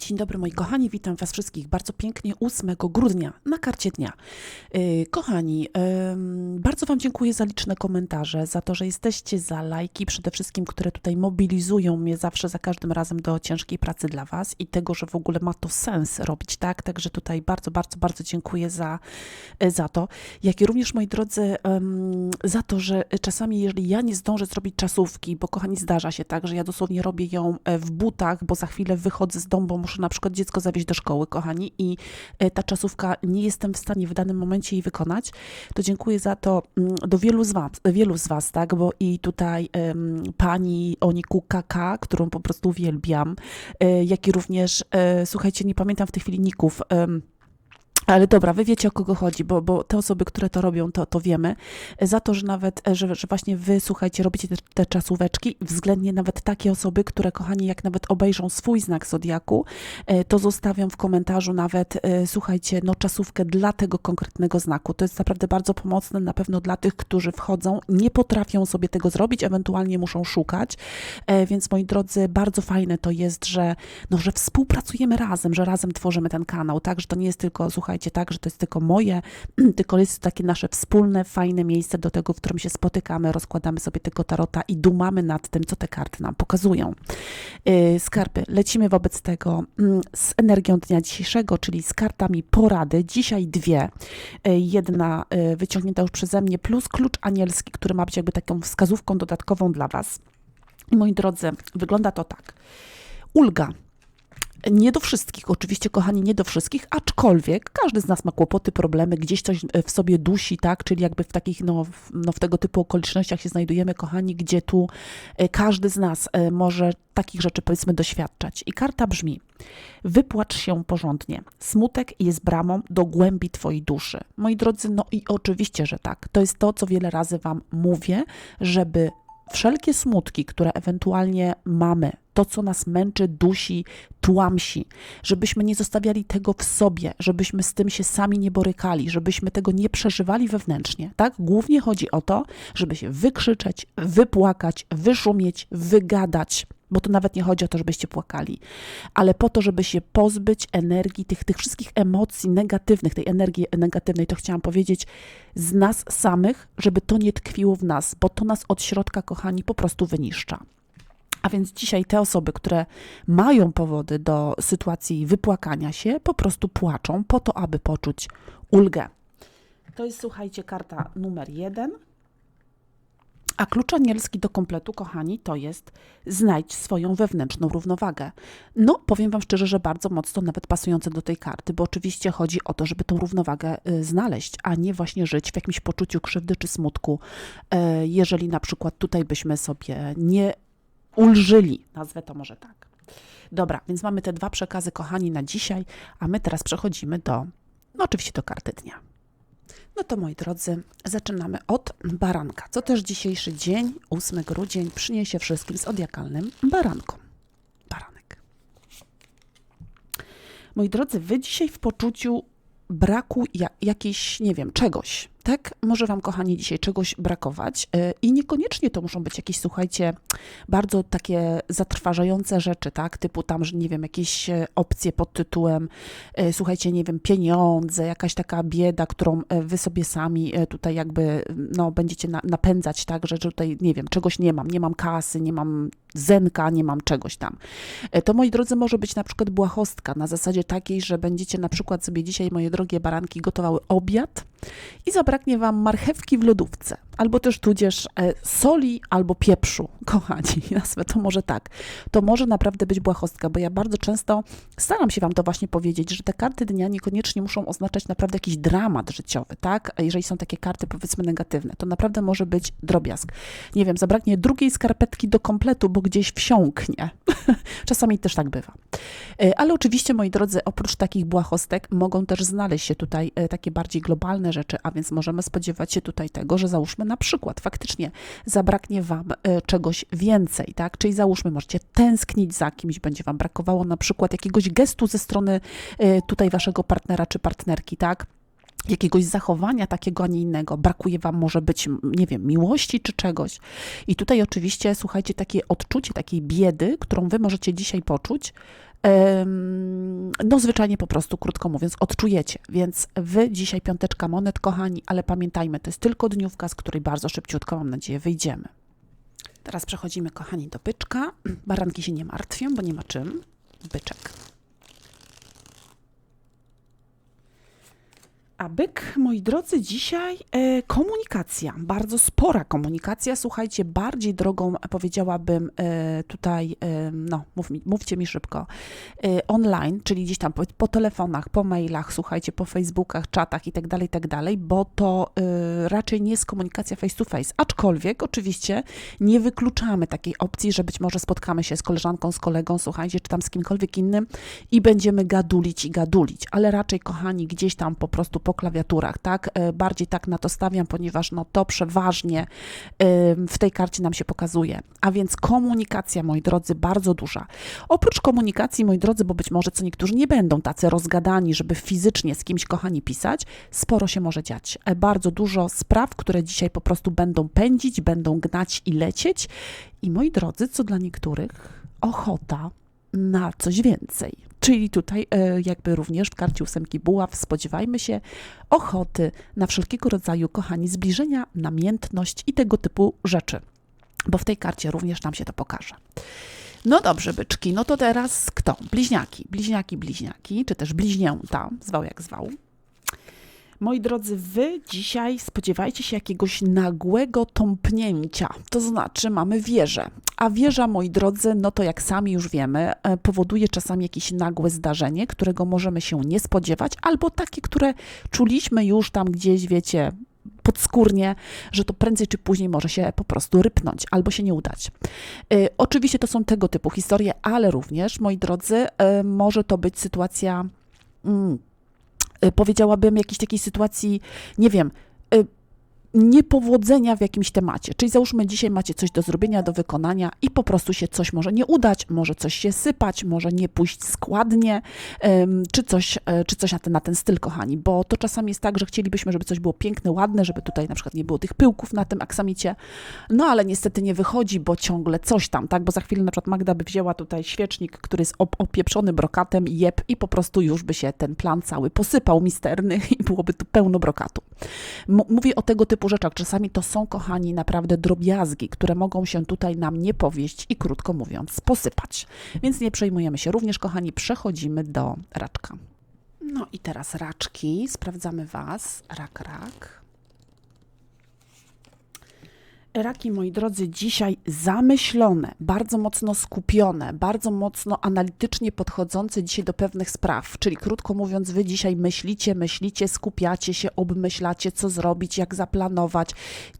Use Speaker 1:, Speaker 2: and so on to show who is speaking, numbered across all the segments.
Speaker 1: Dzień dobry moi kochani, witam Was wszystkich bardzo pięknie 8 grudnia na karcie dnia. Yy, kochani, bardzo Wam dziękuję za liczne komentarze, za to, że jesteście, za lajki przede wszystkim, które tutaj mobilizują mnie zawsze za każdym razem do ciężkiej pracy dla Was i tego, że w ogóle ma to sens robić, tak? Także tutaj bardzo, bardzo, bardzo dziękuję za, y, za to. Jak i również moi drodzy, za to, że czasami jeżeli ja nie zdążę zrobić czasówki, bo kochani zdarza się tak, że ja dosłownie robię ją e, w butach, bo za chwilę wychodzę z domu, bo muszę na przykład dziecko zawieźć do szkoły, kochani, i e, ta czasówka nie jestem w stanie w danym momencie jej wykonać, to dziękuję za to mm, do wielu z was, wielu z was tak, bo i tutaj em, pani Oniku KK, którą po prostu uwielbiam, e, jak i również, e, słuchajcie, nie pamiętam w tej chwili ników, em, ale dobra, wy wiecie o kogo chodzi, bo, bo te osoby, które to robią, to, to wiemy. Za to, że nawet, e, że, że właśnie wy, słuchajcie, robicie te, te czasóweczki, względnie nawet takie osoby, które, kochani, jak nawet obejrzą swój znak Zodiaku, e, to zostawiam w komentarzu nawet, e, słuchajcie, no czasówkę dla tego konkretnego znaku. To jest naprawdę bardzo pomocne na pewno dla tych, którzy wchodzą, nie potrafią sobie tego zrobić, ewentualnie muszą szukać. Więc moi drodzy, bardzo fajne to jest, że, no, że współpracujemy razem, że razem tworzymy ten kanał, tak, że to nie jest tylko, słuchajcie, tak, że to jest tylko moje, tylko jest takie nasze wspólne, fajne miejsce do tego, w którym się spotykamy, rozkładamy sobie tego tarota i dumamy nad tym, co te karty nam pokazują. Yy, Skarpy, lecimy wobec tego mm, z energią dnia dzisiejszego, czyli z kartami porady. Dzisiaj dwie. Yy, Jedna yy, wyciągnięta już przeze mnie, plus klucz anielski, który ma być jakby taką wskazówką dodatkową dla Was. Moi drodzy, wygląda to tak. Ulga. Nie do wszystkich, oczywiście, kochani, nie do wszystkich, aczkolwiek każdy z nas ma kłopoty, problemy, gdzieś coś e, w sobie dusi, tak? Czyli jakby w takich, no, w, no, w tego typu okolicznościach się znajdujemy, kochani, gdzie tu e, każdy z nas e, może takich rzeczy, powiedzmy, doświadczać. I karta brzmi: wypłacz się porządnie. Smutek jest bramą do głębi Twojej duszy. Moi drodzy, no i oczywiście, że tak. To jest to, co wiele razy Wam mówię, żeby wszelkie smutki, które ewentualnie mamy, to, co nas męczy, dusi, tłamsi, żebyśmy nie zostawiali tego w sobie, żebyśmy z tym się sami nie borykali, żebyśmy tego nie przeżywali wewnętrznie. Tak? Głównie chodzi o to, żeby się wykrzyczeć, wypłakać, wyszumieć, wygadać. Bo to nawet nie chodzi o to, żebyście płakali, ale po to, żeby się pozbyć energii, tych, tych wszystkich emocji negatywnych, tej energii negatywnej, to chciałam powiedzieć, z nas samych, żeby to nie tkwiło w nas, bo to nas od środka, kochani, po prostu wyniszcza. A więc dzisiaj te osoby, które mają powody do sytuacji wypłakania się, po prostu płaczą po to, aby poczuć ulgę. To jest, słuchajcie, karta numer jeden. A klucz anielski do kompletu, kochani, to jest znajdź swoją wewnętrzną równowagę. No, powiem Wam szczerze, że bardzo mocno nawet pasujące do tej karty, bo oczywiście chodzi o to, żeby tą równowagę y, znaleźć, a nie właśnie żyć w jakimś poczuciu krzywdy czy smutku. E, Jeżeli na przykład tutaj byśmy sobie nie ulżyli, nazwę to może tak. Dobra, więc mamy te dwa przekazy, kochani, na dzisiaj, a my teraz przechodzimy do, no oczywiście do karty dnia. No to moi drodzy, zaczynamy od baranka. Co też dzisiejszy dzień, 8 grudzień, przyniesie wszystkim z odjakalnym baranką. Baranek. Moi drodzy, wy dzisiaj w poczuciu braku ja, jakiejś, nie wiem, czegoś, tak? Może Wam, kochani, dzisiaj czegoś brakować yy, i niekoniecznie to muszą być jakieś, słuchajcie, bardzo takie zatrważające rzeczy, tak? Typu tam, że nie wiem, jakieś e, opcje pod tytułem, e, słuchajcie, nie wiem, pieniądze, jakaś taka bieda, którą e, Wy sobie sami e, tutaj jakby, no, będziecie na, napędzać, tak? Że, tutaj, nie wiem, czegoś nie mam, nie mam kasy, nie mam zenka, nie mam czegoś tam. E, To, moi drodzy, może być na przykład błahostka na zasadzie takiej, że będziecie na przykład sobie dzisiaj, moje drogie baranki, gotowały obiad i zabraknie Wam marchewki w lodówce, albo też tudzież e, soli albo pieprzu, kochani, nazwę to może tak. To może naprawdę być błahostka, bo ja bardzo często staram się Wam to właśnie powiedzieć, że te karty dnia niekoniecznie muszą oznaczać naprawdę jakiś dramat życiowy, tak? Jeżeli są takie karty, powiedzmy, negatywne, to naprawdę może być drobiazg. Nie wiem, zabraknie drugiej skarpetki do kompletu, bo gdzieś wsiąknie. Czasami też tak bywa. E, Ale oczywiście, moi drodzy, oprócz takich błahostek mogą też znaleźć się tutaj e, takie bardziej globalne rzeczy, a więc możemy spodziewać się tutaj tego, że załóżmy na przykład faktycznie zabraknie Wam e, czegoś więcej, tak? Czyli załóżmy, możecie tęsknić za kimś, będzie Wam brakowało na przykład jakiegoś gestu ze strony e, tutaj Waszego partnera czy partnerki, tak? jakiegoś zachowania takiego, a nie innego. Brakuje wam może być, nie wiem, miłości czy czegoś. I tutaj oczywiście, słuchajcie, takie odczucie takiej biedy, którą wy możecie dzisiaj poczuć, no zwyczajnie po prostu, krótko mówiąc, odczujecie. Więc wy dzisiaj piąteczka monet, kochani, ale pamiętajmy, to jest tylko dniówka, z której bardzo szybciutko, mam nadzieję, wyjdziemy. Teraz przechodzimy, kochani, do byczka. Baranki się nie martwią, bo nie ma czym. Byczek. A byk, moi drodzy, dzisiaj e, komunikacja, bardzo spora komunikacja, słuchajcie, bardziej drogą, powiedziałabym e, tutaj, e, no mów mi, mówcie mi szybko, e, online, czyli gdzieś tam po, po telefonach, po mailach, słuchajcie, po Facebookach, czatach i tak dalej, tak dalej, bo to e, raczej nie jest komunikacja face to face, aczkolwiek oczywiście nie wykluczamy takiej opcji, że być może spotkamy się z koleżanką, z kolegą, słuchajcie, czy tam z kimkolwiek innym i będziemy gadulić i gadulić, ale raczej, kochani, gdzieś tam po prostu po klawiaturach, tak? E, Bardziej tak na to stawiam, ponieważ no to przeważnie ym, w tej karcie nam się pokazuje. A więc komunikacja, moi drodzy, bardzo duża. Oprócz komunikacji, moi drodzy, bo być może co niektórzy nie będą tacy rozgadani, żeby fizycznie z kimś, kochani, pisać, sporo się może dziać. E, Bardzo dużo spraw, które dzisiaj po prostu będą pędzić, będą gnać i lecieć. I moi drodzy, co dla niektórych ochota na coś więcej. Czyli tutaj e, jakby również w karcie ósemki buław spodziewajmy się ochoty na wszelkiego rodzaju, kochani, zbliżenia, namiętność i tego typu rzeczy. Bo w tej karcie również nam się to pokaże. No dobrze, byczki, no to teraz kto? Bliźniaki, bliźniaki, bliźniaki, czy też bliźnięta, zwał jak zwał. Moi drodzy, wy dzisiaj spodziewajcie się jakiegoś nagłego tąpnięcia. To znaczy, mamy wieżę. A wieża, moi drodzy, no to jak sami już wiemy, e, powoduje czasami jakieś nagłe zdarzenie, którego możemy się nie spodziewać, albo takie, które czuliśmy już tam gdzieś, wiecie, podskórnie, że to prędzej czy później może się po prostu rypnąć albo się nie udać. Y, Oczywiście to są tego typu historie, ale również, moi drodzy, y, może to być sytuacja, mm, powiedziałabym, jakiejś takiej sytuacji, nie wiem, y, niepowodzenia w jakimś temacie. Czyli załóżmy, dzisiaj macie coś do zrobienia, do wykonania i po prostu się coś może nie udać, może coś się sypać, może nie pójść składnie, czy coś, e, czy coś na, ten, na ten styl, kochani, bo to czasami jest tak, że chcielibyśmy, żeby coś było piękne, ładne, żeby tutaj na przykład nie było tych pyłków na tym aksamicie, no ale niestety nie wychodzi, bo ciągle coś tam, tak, bo za chwilę na przykład Magda by wzięła tutaj świecznik, który jest op- opieprzony brokatem, jeb i po prostu już by się ten plan cały posypał misterny i byłoby tu pełno brokatu. M- mówię o tego typu rzeczach. Czasami to są, kochani, naprawdę drobiazgi, które mogą się tutaj nam nie powieść i krótko mówiąc posypać. Więc nie przejmujemy się. Również, kochani, przechodzimy do raczka. No i teraz raczki. Sprawdzamy Was. Rak, rak. Raki, moi drodzy, dzisiaj zamyślone, bardzo mocno skupione, bardzo mocno analitycznie podchodzące dzisiaj do pewnych spraw. Czyli krótko mówiąc, wy dzisiaj myślicie, myślicie, skupiacie się, obmyślacie, co zrobić, jak zaplanować,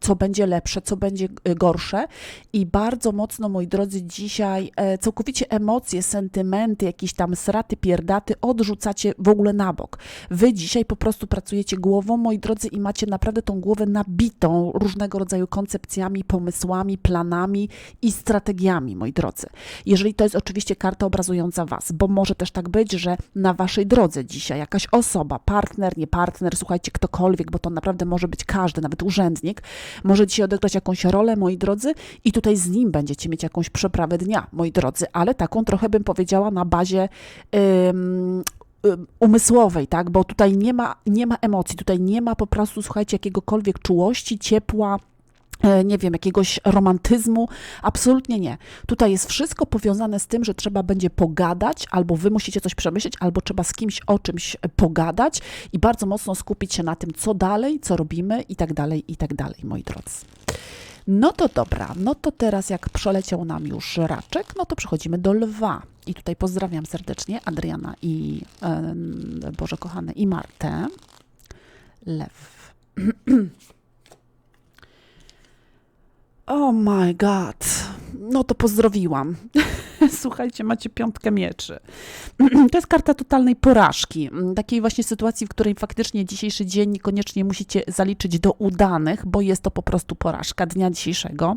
Speaker 1: co będzie lepsze, co będzie y, gorsze. I bardzo mocno, moi drodzy, dzisiaj e, całkowicie emocje, sentymenty, jakieś tam sraty, pierdaty odrzucacie w ogóle na bok. Wy dzisiaj po prostu pracujecie głową, moi drodzy, i macie naprawdę tą głowę nabitą różnego rodzaju koncepcjami, pomysłami, planami i strategiami, moi drodzy. Jeżeli to jest oczywiście karta obrazująca Was, bo może też tak być, że na Waszej drodze dzisiaj jakaś osoba, partner, nie partner, słuchajcie, ktokolwiek, bo to naprawdę może być każdy, nawet urzędnik, może dzisiaj odegrać jakąś rolę, moi drodzy, i tutaj z nim będziecie mieć jakąś przeprawę dnia, moi drodzy, ale taką trochę bym powiedziała na bazie. Ym, ym, umysłowej, tak, bo tutaj nie ma, nie ma emocji, tutaj nie ma po prostu, słuchajcie, jakiegokolwiek czułości, ciepła, nie wiem, jakiegoś romantyzmu. Absolutnie nie. Tutaj jest wszystko powiązane z tym, że trzeba będzie pogadać, albo wy musicie coś przemyśleć, albo trzeba z kimś o czymś e, pogadać i bardzo mocno skupić się na tym, co dalej, co robimy i tak dalej, i tak dalej, moi drodzy. No to dobra, no to teraz jak przeleciał nam już raczek, no to przechodzimy do lwa. I tutaj pozdrawiam serdecznie Adriana i, e, Boże kochane, i Martę. Lew. Oh my god. No to pozdrowiłam. Słuchajcie, macie piątkę mieczy. To jest karta totalnej porażki. Takiej właśnie sytuacji, w której faktycznie dzisiejszy dzień niekoniecznie musicie zaliczyć do udanych, bo jest to po prostu porażka dnia dzisiejszego.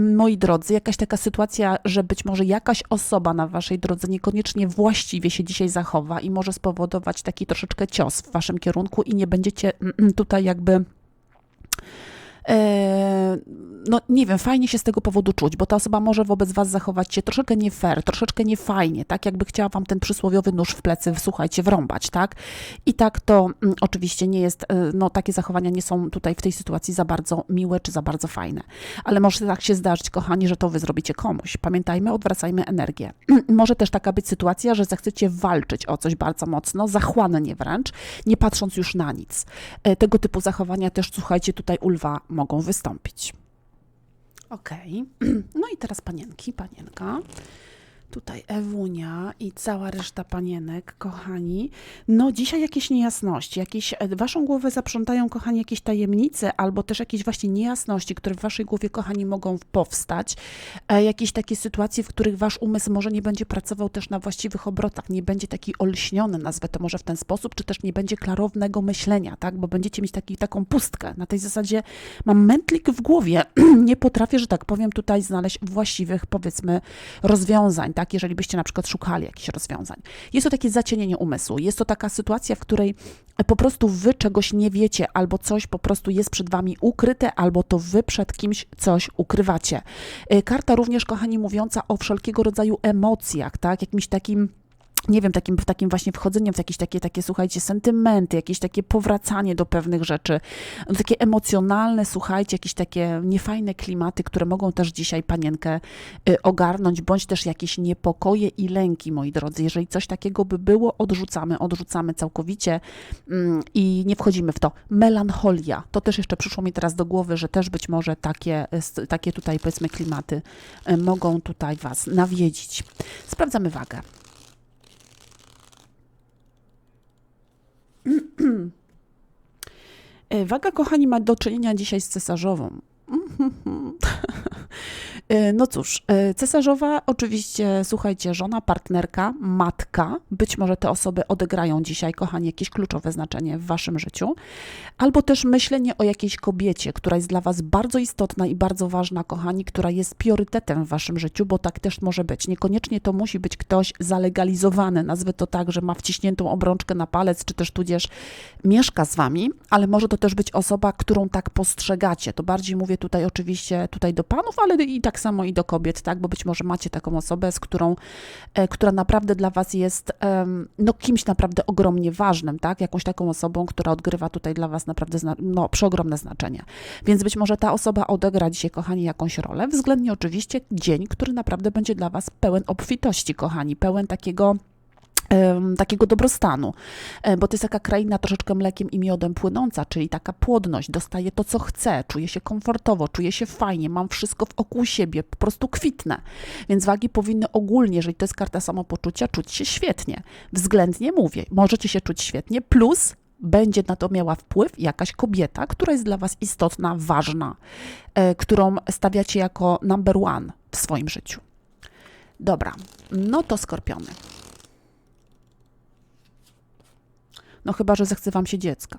Speaker 1: Moi drodzy, jakaś taka sytuacja, że być może jakaś osoba na waszej drodze niekoniecznie właściwie się dzisiaj zachowa i może spowodować taki troszeczkę cios w waszym kierunku i nie będziecie mm, mm, tutaj jakby no nie wiem, fajnie się z tego powodu czuć, bo ta osoba może wobec was zachować się troszeczkę nie fair, troszeczkę niefajnie, tak jakby chciała wam ten przysłowiowy nóż w plecy, słuchajcie, wrąbać, tak? I tak to mm, oczywiście nie jest, e, no takie zachowania nie są tutaj w tej sytuacji za bardzo miłe czy za bardzo fajne. Ale może tak się zdarzyć, kochani, że to wy zrobicie komuś. Pamiętajmy, odwracajmy energię. może też taka być sytuacja, że zechcecie walczyć o coś bardzo mocno, zachłannie wręcz, nie patrząc już na nic. E, Tego typu zachowania też, słuchajcie, tutaj u lwa mogą wystąpić. Okej. No i teraz panienki, panienka. Tutaj Ewunia i cała reszta panienek, kochani. No dzisiaj jakieś niejasności, jakieś, e, waszą głowę zaprzątają, kochani, jakieś tajemnice albo też jakieś właśnie niejasności, które w waszej głowie, kochani, mogą powstać. E, jakieś takie sytuacje, w których wasz umysł może nie będzie pracował też na właściwych obrotach, nie będzie taki olśniony, nazwę to może w ten sposób, czy też nie będzie klarownego myślenia, tak? Bo będziecie mieć taki, taką pustkę. Na tej zasadzie mam mętlik w głowie, nie potrafię, że tak powiem, tutaj znaleźć właściwych, powiedzmy, rozwiązań, tak, jeżeli byście na przykład szukali jakichś rozwiązań. Jest to takie zacienienie umysłu, jest to taka sytuacja, w której po prostu wy czegoś nie wiecie, albo coś po prostu jest przed wami ukryte, albo to wy przed kimś coś ukrywacie. Y, Karta również, kochani, mówiąca o wszelkiego rodzaju emocjach, tak, jakimś takim nie wiem, takim, takim właśnie wchodzeniem w jakieś takie, takie, słuchajcie, sentymenty, jakieś takie powracanie do pewnych rzeczy, no, takie emocjonalne, słuchajcie, jakieś takie niefajne klimaty, które mogą też dzisiaj panienkę y, ogarnąć, bądź też jakieś niepokoje i lęki, moi drodzy. Jeżeli coś takiego by było, odrzucamy, odrzucamy całkowicie mm, i nie wchodzimy w to. Melancholia, to też jeszcze przyszło mi teraz do głowy, że też być może takie, y, takie tutaj, powiedzmy, klimaty y, mogą tutaj Was nawiedzić. Sprawdzamy wagę. Waga, kochani, ma do czynienia dzisiaj z cesarzową. E, No cóż, e, cesarzowa oczywiście, słuchajcie, żona, partnerka, matka, być może te osoby odegrają dzisiaj, kochani, jakieś kluczowe znaczenie w waszym życiu, albo też myślenie o jakiejś kobiecie, która jest dla was bardzo istotna i bardzo ważna, kochani, która jest priorytetem w waszym życiu, bo tak też może być. Niekoniecznie to musi być ktoś zalegalizowany, nazwę to tak, że ma wciśniętą obrączkę na palec, czy też tudzież mieszka z wami, ale może to też być osoba, którą tak postrzegacie. To bardziej mówię tutaj oczywiście tutaj do panów, ale i tak samo i do kobiet, tak? Bo być może macie taką osobę, z którą, e, która naprawdę dla was jest no kimś naprawdę ogromnie ważnym, tak? Jakąś taką osobą, która odgrywa tutaj dla was naprawdę no, przeogromne znaczenie. Więc być może ta osoba odegra dzisiaj, kochani, jakąś rolę, względnie oczywiście dzień, który naprawdę będzie dla was pełen obfitości, kochani, pełen takiego takiego dobrostanu, E, bo to jest taka kraina troszeczkę mlekiem i miodem płynąca, czyli taka płodność, dostaje to, co chce, czuje się komfortowo, czuje się fajnie, mam wszystko wokół siebie, po prostu kwitnę. Więc wagi powinny ogólnie, jeżeli to jest karta samopoczucia, czuć się świetnie. Względnie mówię, możecie się czuć świetnie, plus będzie na to miała wpływ jakaś kobieta, która jest dla Was istotna, ważna, e, którą stawiacie jako number one w swoim życiu. Dobra, no to skorpiony. No chyba, że zechce wam się dziecka.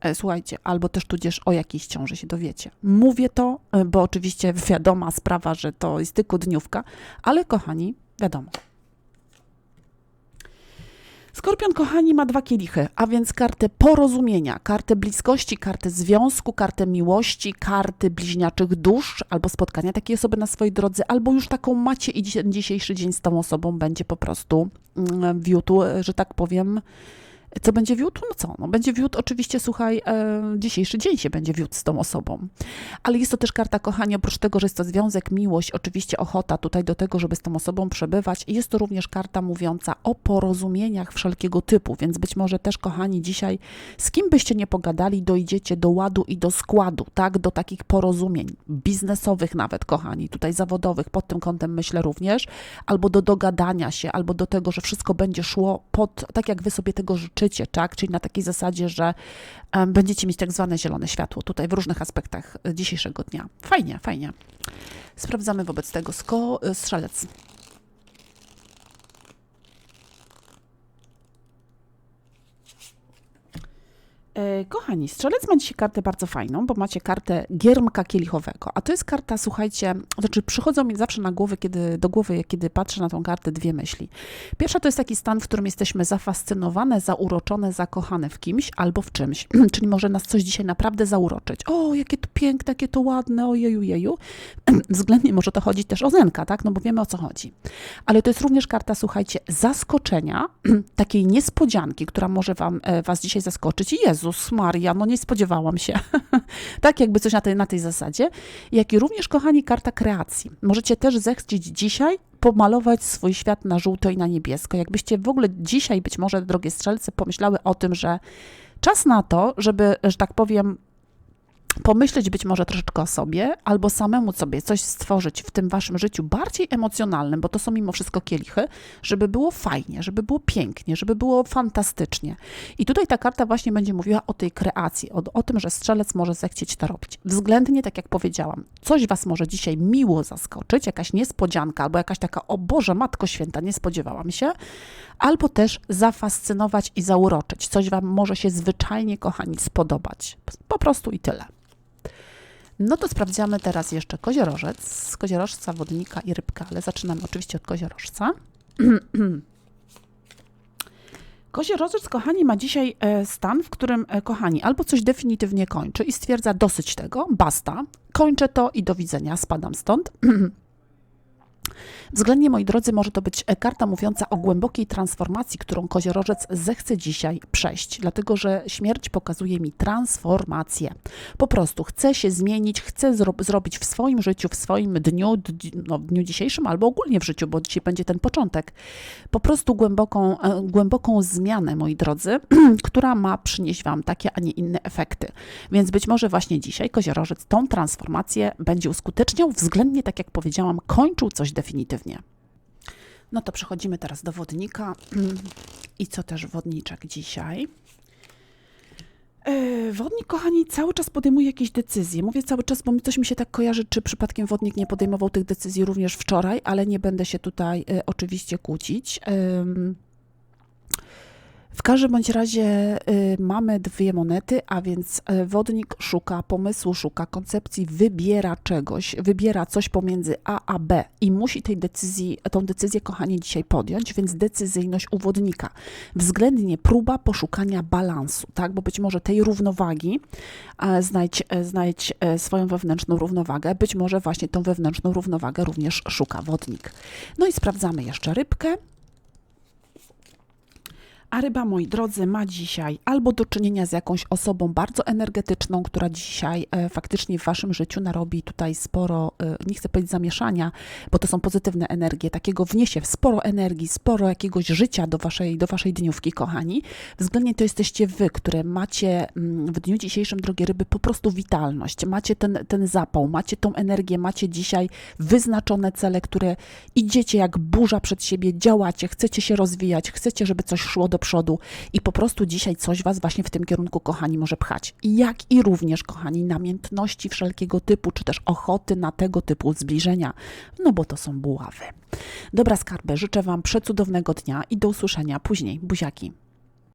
Speaker 1: E, Słuchajcie, albo też tudzież o jakiejś ciąży się dowiecie. Mówię to, e, bo oczywiście wiadoma sprawa, że to jest tylko dniówka, ale kochani, wiadomo. Skorpion, kochani, ma dwa kielichy, a więc kartę porozumienia, kartę bliskości, kartę związku, kartę miłości, karty bliźniaczych dusz, albo spotkania takiej osoby na swojej drodze, albo już taką macie i dzisiejszy dzień z tą osobą będzie po prostu mm, wiódł, e, że tak powiem, co będzie wiódł? No co? No będzie wiódł oczywiście, słuchaj, e, dzisiejszy dzień się będzie wiódł z tą osobą. Ale jest to też karta kochania, oprócz tego, że jest to związek, miłość, oczywiście ochota tutaj do tego, żeby z tą osobą przebywać. Jest to również karta mówiąca o porozumieniach wszelkiego typu, więc być może też, kochani, dzisiaj z kim byście nie pogadali, dojdziecie do ładu i do składu, tak? Do takich porozumień biznesowych nawet, kochani, tutaj zawodowych, pod tym kątem myślę również, albo do dogadania się, albo do tego, że wszystko będzie szło pod, tak jak wy sobie tego życzycie, tak? Czyli na takiej zasadzie, że będziecie mieć tak zwane zielone światło tutaj w różnych aspektach e, dzisiejszego dnia. Fajnie, fajnie. Sprawdzamy wobec tego sko, e, strzelec. Kochani, strzelec ma dzisiaj kartę bardzo fajną, bo macie kartę giermka kielichowego, a to jest karta, słuchajcie, znaczy przychodzą mi zawsze na głowę, kiedy, do głowy, kiedy patrzę na tą kartę, dwie myśli. Pierwsza to jest taki stan, w którym jesteśmy zafascynowane, zauroczone, zakochane w kimś albo w czymś, czyli może nas coś dzisiaj naprawdę zauroczyć. O, jakie to piękne, jakie to ładne, ojeju, jeju. Względnie może to chodzić też o Zenka, tak, no bo wiemy o co chodzi. Ale to jest również karta, słuchajcie, zaskoczenia, takiej niespodzianki, która może wam, e, was dzisiaj zaskoczyć. I Jezus Maria, no nie spodziewałam się. tak jakby coś na tej, na tej zasadzie. Jak i również, kochani, karta kreacji. Możecie też zechcieć dzisiaj pomalować swój świat na żółto i na niebiesko. Jakbyście w ogóle dzisiaj, być może, drogie strzelce, pomyślały o tym, że czas na to, żeby, że tak powiem, pomyśleć być może troszeczkę o sobie, albo samemu sobie coś stworzyć w tym waszym życiu bardziej emocjonalnym, bo to są mimo wszystko kielichy, żeby było fajnie, żeby było pięknie, żeby było fantastycznie. I tutaj ta karta właśnie będzie mówiła o tej kreacji, o, o tym, że strzelec może zechcieć to robić. Względnie, tak jak powiedziałam, coś was może dzisiaj miło zaskoczyć, jakaś niespodzianka, albo jakaś taka, o Boże, Matko Święta, nie spodziewałam się, albo też zafascynować i zauroczyć. Coś wam może się zwyczajnie, kochani, spodobać. Po prostu i tyle. No to sprawdzamy teraz jeszcze koziorożec, koziorożca, wodnika i rybka, ale zaczynamy oczywiście od koziorożca. Koziorożec, kochani, ma dzisiaj e, stan, w którym, e, kochani, albo coś definitywnie kończy i stwierdza dosyć tego, basta, kończę to i do widzenia, spadam stąd. Względnie, moi drodzy, może to być karta mówiąca o głębokiej transformacji, którą koziorożec zechce dzisiaj przejść, dlatego że śmierć pokazuje mi transformację. Po prostu chce się zmienić, chce zro zrobić w swoim życiu, w swoim dniu, no, w dniu dzisiejszym albo ogólnie w życiu, bo dzisiaj będzie ten początek, po prostu głęboką, e, głęboką zmianę, moi drodzy, która ma przynieść Wam takie, a nie inne efekty. Więc być może właśnie dzisiaj koziorożec tą transformację będzie uskuteczniał, względnie, tak jak powiedziałam, kończył coś definitywnie. No to przechodzimy teraz do wodnika. I co też wodniczek dzisiaj? E, Wodnik, kochani, cały czas podejmuje jakieś decyzje. Mówię cały czas, bo mi coś mi się tak kojarzy, czy przypadkiem wodnik nie podejmował tych decyzji również wczoraj, ale nie będę się tutaj e, oczywiście kłócić. W każdym bądź razie y, mamy dwie monety, a więc y, wodnik szuka pomysłu, szuka koncepcji, wybiera czegoś, wybiera coś pomiędzy A a B i musi tej decyzji, tą decyzję, kochani, dzisiaj podjąć, więc decyzyjność u wodnika. Względnie próba poszukania balansu, tak, bo być może tej równowagi, e, znajdź, e, znajdź e, swoją wewnętrzną równowagę, być może właśnie tą wewnętrzną równowagę również szuka wodnik. No i sprawdzamy jeszcze rybkę. A ryba, moi drodzy, ma dzisiaj albo do czynienia z jakąś osobą bardzo energetyczną, która dzisiaj e, faktycznie w waszym życiu narobi tutaj sporo, e, nie chcę powiedzieć zamieszania, bo to są pozytywne energie, takiego wniesie sporo energii, sporo jakiegoś życia do waszej, do waszej dniówki, kochani. Względnie to jesteście wy, które macie mm, w dniu dzisiejszym, drogie ryby, po prostu witalność, macie ten, ten zapał, macie tą energię, macie dzisiaj wyznaczone cele, które idziecie jak burza przed siebie, działacie, chcecie się rozwijać, chcecie, żeby coś szło do przodu i po prostu dzisiaj coś Was właśnie w tym kierunku, kochani, może pchać. Jak i również, kochani, namiętności wszelkiego typu, czy też ochoty na tego typu zbliżenia, no bo to są buławy. Dobra skarby, życzę Wam przecudownego dnia i do usłyszenia później. Buziaki.